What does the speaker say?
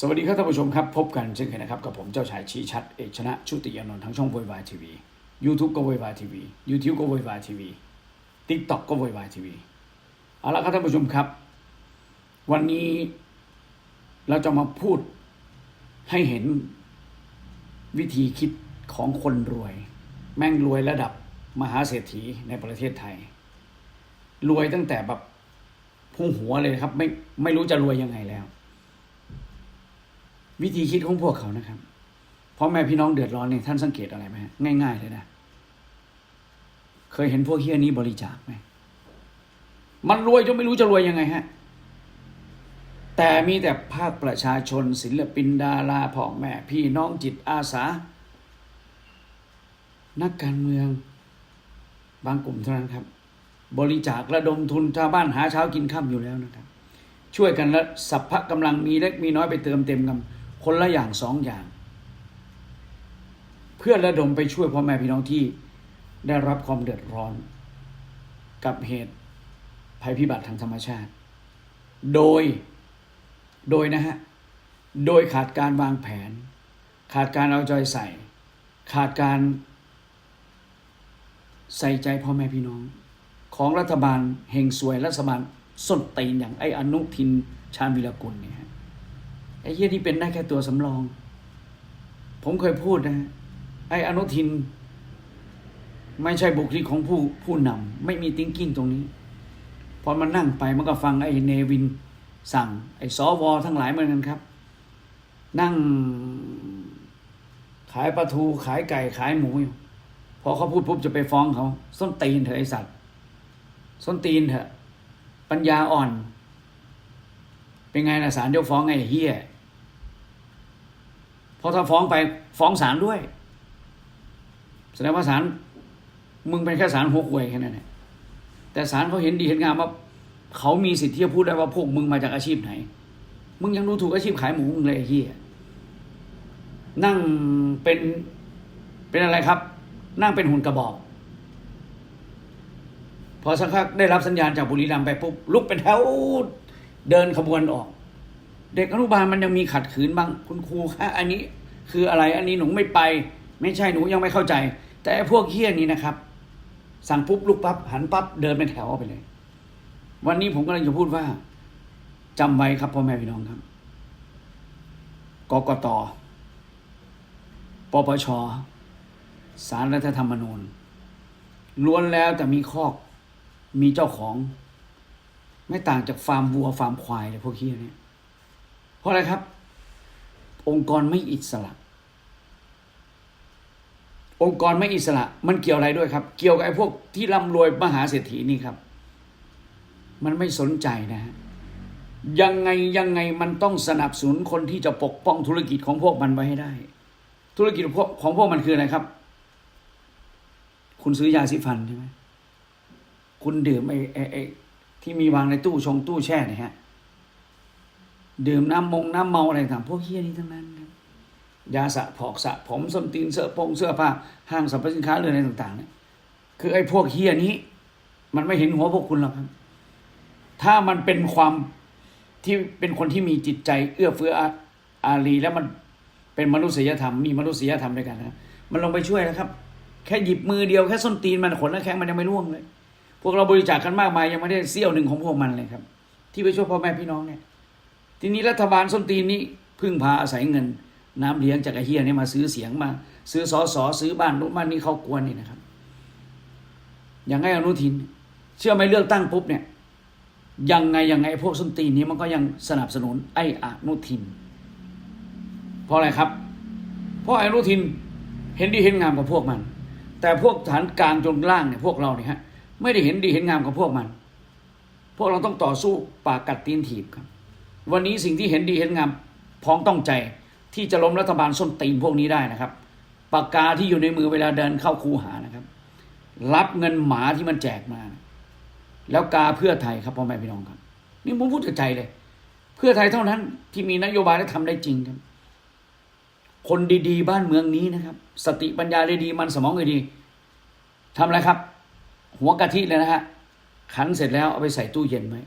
สวัสดีครับท่านผู้ชมครับ พบกันเช่นเคยนะครับ กับผมเจ้าชายชี้ชัด เอกชนะชุติยานนท์ทั้งช่องโวยวายทีวียูทูบก็โวยวายทีวียูทูบก็โวยวายทีวีทิกตอกก็โวยวายทีวีเอาละครับท่านผู้ชมครับ วันนี้เราจะมาพูดให้เห็นวิธีคิดของคนรวย แม่งรวยระดับมหาเศรษฐีในประเทศไทย รวยตั้งแต่แบบพุ่งหัวเลยครับ ไม่ไม่รู้จะรวยยังไงแล้ว วิธีคิดของพวกเขานะครับพ่อแม่พี่น้องเดือดร้อนเนี่ยท่านสังเกตอะไรไหมฮะง่าย ๆ เลยนะ เคยเห็นพวกเฮียนี้บริจาคไหมมันรวยจนไม่รู้จะรวยยังไงฮะ แต่มีแต่ภาคประชาชน ศิลปินดาราพ่อแม่ พี่น้องจิตอาสา นักการเมืองบางกลุ่มเท่านั้นครับ บริจาคระดมทุนชาวบ้านหาเช้ากินข้ามอยู่แล้วนะครับ ช่วยกันและสัพพะกำลังมีเล็กมีน้อยไปเติมเต็มกัน คนละอย่างสองอย่าง เพื่อระดมไปช่วยพ่อแม่พี่น้องที่ได้รับความเดือดร้อน กับเหตุภัยพิบัติทางธรรมชาติ โดย โดยนะฮะ โดยขาดการวางแผน ขาดการเอาใจใส่ ขาดการใส่ใจพ่อแม่พี่น้อง ของรัฐบาลเฮงซวยรัฐบาลส้นตีนอย่างไอ้อนุทินชาญวิรกุลเนี่ยฮะ ไอ้เหี้ยที่เป็นได้แค่ตัวสำรอง ผมเคยพูดนะฮะไอ้อนุทิน ไม่ใช่บุคลิกของผู้ผู้นำไม่มีติ้งกิ้งตรงนี้ พอมันนั่งไปมันก็ฟังไอ้เนวินสั่ง ไอ้สวทั้งหลายเหมือนกันครับ นั่งขายปลาทูขายไก่ขายหมูอยู่พอเขาพูดปุ๊บจะไปฟ้องเขาส้นตีนเถอะไอสัตว์ส้นตีนเถอะ ปัญญาอ่อน เป็นไงนะศาลยกฟ้องไอ้เฮีย ราะถ้าฟ้องไปฟ้องศาลด้วย แสดงว่าศาลมึงเป็นแค่ศาลหัวควยแค่นั้นแหละแต่ศาลเขาเห็นดีเห็นงามว่าเขามีสิทธิ์ที่จะพูดได้ว่าพวกมึงมาจากอาชีพไหน มึงยังดูถูกอาชีพขายหมูมึงเลยไอ้เฮียนั่งเป็นเป็นอะไรครับ นั่งเป็นหุ่นกระบอก พอสักพักได้รับสัญญาณจากบุรีรัมย์ไปปุ๊บลุกเป็นแถวเดินขบวนออก เด็กอนุบาลมันยังมีขัดขืนบ้างคุณครูคะอันนี้คืออะไรอันนี้หนูไม่ไป ไม่ใช่หนูยังไม่เข้าใจ แต่พวกเฮี้ยนี้นะครับ สั่งปุ๊บลุกปั๊บหันปั๊บเดินเป็นแถวออกไปเลย วันนี้ผมกำลังจะพูดว่าจำไว้ครับพ่อแม่พี่น้องครับกกตปปชสารรัฐธรรมนูญล้วนแล้วแต่มีคอกมีเจ้าของ ไม่ต่างจากฟาร์มวัวฟาร์มควายเลยพวกขี้ยนี้ เพราะอะไรครับ องค์กรไม่อิสระ องค์กรไม่อิสระ มันเกี่ยวอะไรด้วยครับ เกี่ยวกับไอ้พวกที่ร่ำรวยมหาเศรษฐีนี่ครับ มันไม่สนใจนะฮะยังไงยังไงมันต้องสนับสนุนคนที่จะปกป้องธุรกิจของพวกมันไว้ให้ได้ ธุรกิจของพวกมันคืออะไรครับ คุณซื้อยาสีฟันใช่ไหมคุณดื่มไอ้ไอ้ไอ้ที่มีวางในตู้ชงตู้แช่เนี่ยฮะ ดื่มน้ำมงน้ำเมาอะไรต่างพวกเฮี้ยนี้ทั้งนั้นครับยาสระผอกสระผมส้นตีนเสื้อโปงเสื้อผ้าห้างสรรพสินค้าเรืออะไรต่างๆเนี่ยคือไอ้พวกเฮี้ยนี้ มันไม่เห็นหัวพวกคุณหรอกครับ ถ้ามันเป็นความที่เป็นคนที่มีจิตใจ เอื้อเฟื้ออาอารีแล้วมันเป็นมนุษยธรรมมีมนุษยธรรมด้วยกันนะมันลงไปช่วยนะครับ แค่หยิบมือเดียวแค่ส้นตีนมันขนและแข้งมันยังไม่ร่วงเลย พวกเราบริจาคกันมากมายยังไม่ได้เสี้ยวหนึ่งของพวกมันเลยครับ ที่ไปช่วยพ่อแม่พี่น้องเนี่ย ทีนี้รัฐบาลส้นตีนนี้พึ่งพาอาศัยเงิน น้ำเลี้ยงจากไอเฮียเนี่ยมาซื้อเสียงมา ซื้อสอสอซื้อบ้านนู้นบ้านนี้เขากวนนี่นะครับ อย่างไงอนุทิน เชื่อไหมเลือกตั้งปุ๊บเนี่ยยังไงยังไงพวกส้นตีนนี้มันก็ยังสนับสนุนไอ้อนุทิน เพราะอะไรครับ เพราะไอ้อนุทินเห็นดีเห็นงามกับพวกมัน แต่พวกฐานกลางจนล่างเนี่ยพวกเราเนี่ยฮะไม่ได้เห็นดีเห็นงามกับพวกมัน พวกเราต้องต่อสู้ปากกัดตีนถีบครับ วันนี้สิ่งที่เห็นดีเห็นงามพ้องต้องใจที่จะล้มรัฐบาลส้นตีนพวกนี้ได้นะครับ ปากกาที่อยู่ในมือเวลาเดินเข้าคูหานะครับ รับเงินหมาที่มันแจกมา แล้วกาเพื่อไทยครับพ่อแม่พี่น้องครับ นี่ผมพูดจากใจเลย เพื่อไทยเท่านั้นที่มีนโยบายและทำได้จริงครับ คนดีๆ บ้านเมืองนี้นะครับ สติปัญญาเลยดีมันสมองเลยดีทำอะไรครับ หัวกะทิเลยนะฮะขันเสร็จแล้วเอาไปใส่ตู้เย็นไว้